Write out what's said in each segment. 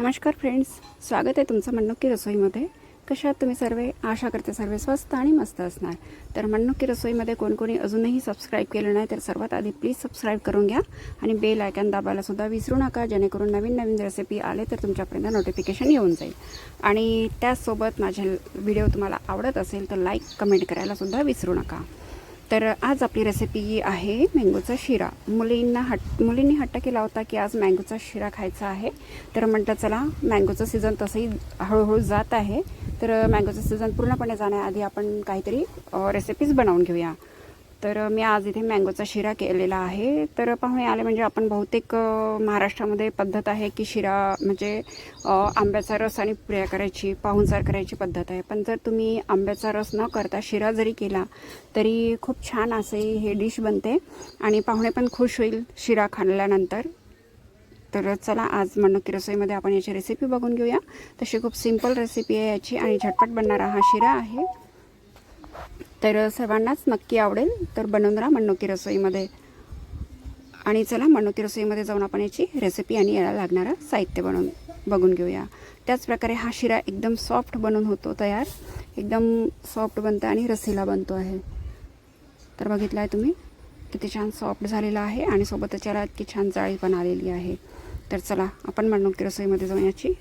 नमस्कार फ्रेंड्स स्वागत आहे तुमचं मन्नुकी रसोईमध्ये. कशा तुम्ही सर्व आशा करते सर्व स्वस्त आणि मस्त असणार. तर मन्नुकी रसोईमध्ये कोणकोणी अजूनही सबस्क्राईब केलं नाही तर सर्वात आधी प्लीज सबस्क्राईब करून घ्या आणि बेल आयकॉन दाबायला सुद्धा विसरू नका जेणेकरून नवीन नवीन रेसिपी आले तर तुमच्यापर्यंत नोटिफिकेशन येऊन जाईल. आणि त्याचसोबत माझे व्हिडिओ तुम्हाला आवडत असेल तर लाईक कमेंट करायला सुद्धा विसरू नका. तर आज आपली रेसिपी आहे मँगोचा शिरा. मुलींना हट मुलींनी हट्ट केला होता की आज मँगोचा शिरा खायचा आहे. तर म्हटलं चला मँगोचं सीझन तसंही हळूहळू जात आहे. तर मँगोचं सीझन पूर्णपणे जाण्याआधी आपण काहीतरी रेसिपीज बनवून घेऊया. तर मी आज इथे मँगोचा शिरा केलेला आहे. तर पाहुणे आले म्हणजे आपण बहुतेक महाराष्ट्रामध्ये पद्धत आहे की शिरा म्हणजे आंब्याचा रस आणि पुऱ्या करायची पाहुणचार करायची पद्धत आहे. पण जर तुम्ही आंब्याचा रस न करता शिरा जरी केला तरी खूप छान असे हे डिश बनते. आणि पाहुणे पण खुश होईल शिरा खाल्ल्यानंतर. तर चला आज की रसोईमध्ये आपण याची रेसिपी बघून घेऊया. तशी खूप सिंपल रेसिपी आहे याची आणि झटपट बनणारा हा शिरा आहे. तर सर्वांनाच नक्की आवडेल. तर बनवून राहा मन्नुकी रसोईमध्ये. आणि चला मन्नुकी रसोईमध्ये जाऊन आपण याची रेसिपी आणि याला लागणारं साहित्य बनवून बघून घेऊया. त्याचप्रकारे हा शिरा एकदम सॉफ्ट बनून होतो तयार. एकदम सॉफ्ट बनतं आणि रसीला बनतो आहे. तर बघितला आहे तुम्ही? किती छान सॉफ्ट झालेला आहे आणि सोबतच याला इतकी छान जाळी पण आलेली आहे. तर चला आपण मन्नुकी रसोईमध्ये जाऊन याची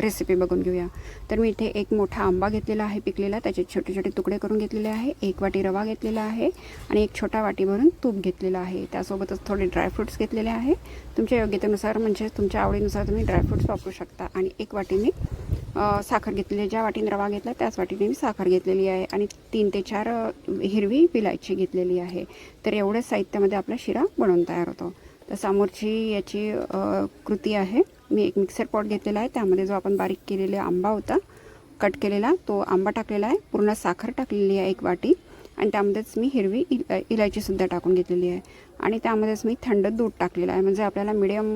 रेसिपी बघून घेऊया. तर मी इथे एक मोठा आंबा घेतलेला आहे पिकलेला. त्याचे छोटे छोटे तुकडे करून घेतलेले आहे. एक वाटी रवा घेतलेला आहे आणि एक छोटा वाटी भरून तूप घेतलेला आहे. त्यासोबतच थोडे ड्रायफ्रूट्स घेतलेले आहे. तुमच्या योग्यतेनुसार म्हणजे तुमच्या आवडीनुसार तुम्ही ड्रायफ्रूट्स वापरू शकता. आणि एक वाटी मी साखर घेतलेली आहे. ज्या वाटीने रवा घेतला त्याच वाटीने मी साखर घेतलेली आहे. आणि तीन ते चार हिरवी विलायची घेतलेली आहे. तर एवढ्या साहित्यामध्ये आपला शिरा बनवून तयार होतो. तर समोरची याची कृती आहे. मी एक मिक्सर पॉट घेतलेला आहे. त्यामध्ये जो आपण बारीक केलेला आंबा होता कट केलेला तो आंबा टाकलेला आहे. पूर्ण साखर टाकलेली आहे एक वाटी. आणि त्यामध्येच मी हिरवी इल इलायचीसुद्धा टाकून घेतलेली आहे. आणि त्यामध्येच मी थंड दूध टाकलेलं आहे. म्हणजे आपल्याला मिडियम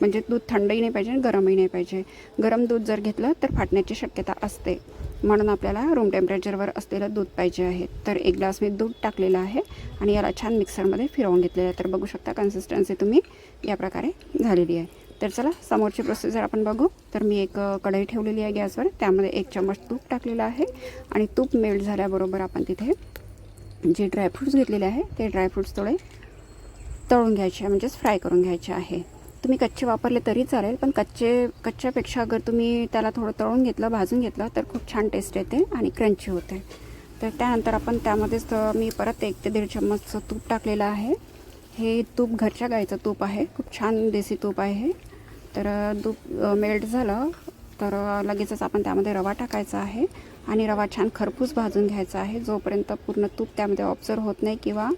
म्हणजे दूध थंडही नाही पाहिजे आणि गरमही नाही पाहिजे. गरम दूध जर घेतलं तर फाटण्याची शक्यता असते. म्हणून आपल्याला रूम टेम्परेचरवर असलेलं दूध पाहिजे आहे. तर एक ग्लास मी दूध टाकलेलं आहे आणि याला छान मिक्सरमध्ये फिरवून घेतलेलं आहे. तर बघू शकता कन्सिस्टन्सी तुम्ही या प्रकारे झालेली आहे. तर चला समोरची प्रोसेसर आपण बघू तर मी एक कढई ठेवलेली आहे गॅसवर. त्यामध्ये एक चम्मच तूप टाकलेलं आहे आणि तूप मेल्ट झाल्याबरोबर आपण तिथे जे ड्रायफ्रूट्स घेतलेले आहे ते ड्रायफ्रूट्स थोडे तळून घ्यायचे म्हणजेच फ्राय करून घ्यायचे आहे. तुम्ही कच्चे वापरले तरी चालेल पण कच्चे कच्च्यापेक्षा अगर तुम्ही त्याला थोडं तळून घेतलं भाजून घेतलं तर खूप छान टेस्ट येते आणि क्रंची होते. तर त्यानंतर आपण त्यामध्येच मी परत एक ते दीड चम्मच तूप टाकलेलं आहे. हे तूप घरच्या गाईचं तूप आहे. खूप छान देसी तूप आहे तर दूध मेल्ट झालं. तर लगेचच आपण त्यामध्ये रवा टाकायचा आहे आणि रवा छान खरपूस भाजून घ्यायचा आहे. जोपर्यंत पूर्ण तूप त्यामध्ये ऑब्झर्व होत नाही किंवा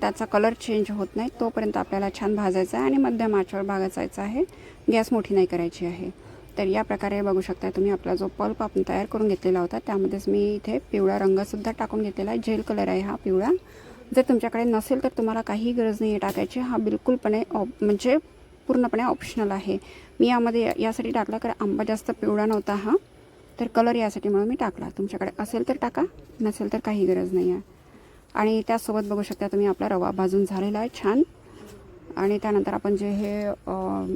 त्याचा कलर चेंज होत नाही तोपर्यंत आपल्याला छान भाजायचा आहे आणि मध्यम आचवर भाजायचा आहे. गॅस मोठी नाही करायची आहे. तर या प्रकारे बघू शकता तुम्ही आपला जो पल्प आपण तयार करून घेतलेला होता त्यामध्येच मी इथे पिवळा रंगसुद्धा टाकून घेतलेला आहे. जेल कलर आहे हा पिवळा. जर तुमच्याकडे नसेल तर तुम्हाला काहीही गरज नाही आहे टाकायची. हा बिलकुलपणे ऑप म्हणजे पूर्णपणे ऑप्शनल आहे. मी यामध्ये यासाठी टाकला कारण आंबा जास्त पिवळा नव्हता हा. तर कलर यासाठी म्हणून मी टाकला. तुमच्याकडे असेल तर टाका नसेल तर काही गरज नाही आहे. आणि त्यासोबत बघू शकता तुम्ही आपला रवा भाजून झालेला आहे छान. आणि त्यानंतर आपण जे हे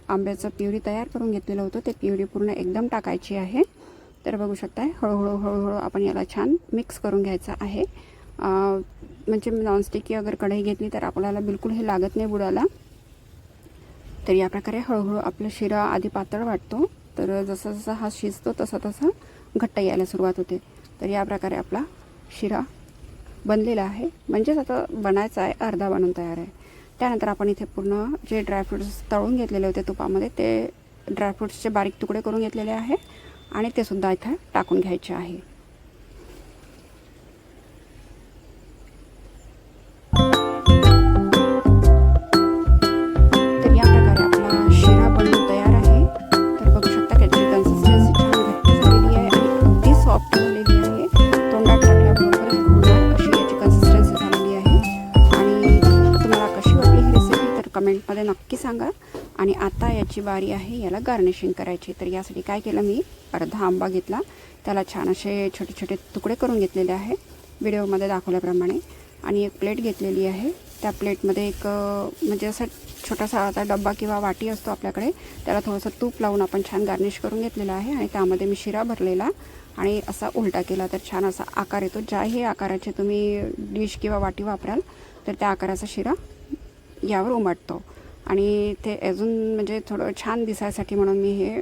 आंब्याचं प्युरी तयार करून घेतलेलं होतं ते प्युरी पूर्ण एकदम टाकायची आहे. तर बघू शकता हळूहळू हळूहळू आपण याला छान मिक्स करून घ्यायचं आहे. म्हणजे नॉनस्टिकी अगर कढई घेतली तर आपल्याला बिलकुल हे लागत नाही बुडाला तर या प्रकारे हळूहळू आपला शिरा आधी पातळ वाटतो. तर जसा जसा हा शिजतो तसा तसा घट्ट यायला सुरुवात होते. तर या प्रकारे आपला शिरा बनलेला आहे. म्हणजेच आता बनायचा आहे अर्धा बनून तयार आहे. त्यानंतर आपण इथे पूर्ण जे ड्रायफ्रूट्स तळून घेतलेले होते तुपामध्ये ते ड्रायफ्रूट्सचे बारीक तुकडे करून घेतलेले आहे. आणि ते सुद्धा इथे टाकून घ्यायचे आहे. कमेंटमध्ये नक्की सांगा. आणि आता याची बारी आहे याला गार्निशिंग करायची. तर यासाठी काय केलं मी अर्धा आंबा घेतला. त्याला छान असे छोटे छोटे तुकडे करून घेतलेले आहे. व्हिडिओमध्ये दाखवल्याप्रमाणे. आणि एक प्लेट घेतलेली आहे. त्या प्लेटमध्ये एक म्हणजे असं छोटासा आता डब्बा किंवा वाटी असतो आपल्याकडे. त्याला थोडंसं तूप लावून आपण छान गार्निश करून घेतलेलं आहे. आणि त्यामध्ये मी शिरा भरलेला आणि असा उलटा केला. तर छान असा आकार येतो. ज्याही आकाराचे तुम्ही डिश किंवा वाटी वापराल तर त्या आकाराचा शिरा यावर उमटतो. आणि ते अजून म्हणजे थोडं छान दिसायसाठी म्हणून मी हे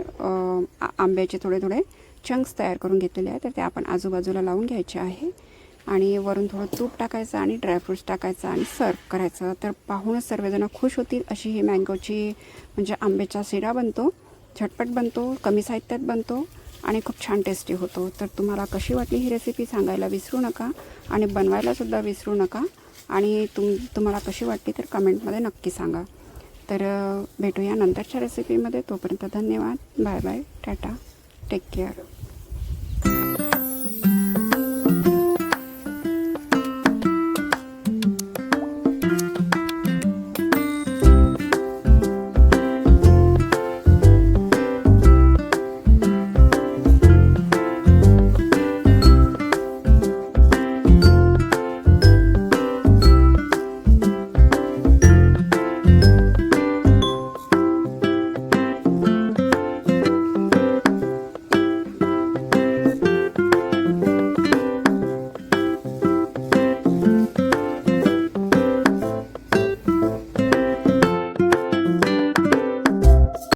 आ- आंब्याचे थोडे थोडे चंक्स तयार करून घेतलेले आहे तर ते आपण आजूबाजूला लावून घ्यायचे आहे. आणि वरून थोडं तूप टाकायचं आणि ड्रायफ्रूट्स टाकायचं आणि सर्व करायचं. तर पाहूनच सर्वजण खुश होतील अशी ही मँगोची म्हणजे आंब्याचा शिरा बनतो झटपट बनतो कमी साहित्यात बनतो आणि खूप छान टेस्टी होतो. तर तुम्हाला कशी वाटली ही रेसिपी सांगायला विसरू नका आणि बनवायलासुद्धा विसरू नका. आणि तुम तुम्हाला कशी वाटली तर कमेंटमध्ये नक्की सांगा. तर भेटूया नंतरच्या रेसिपीमध्ये तोपर्यंत धन्यवाद. Bye bye. Tata. Take care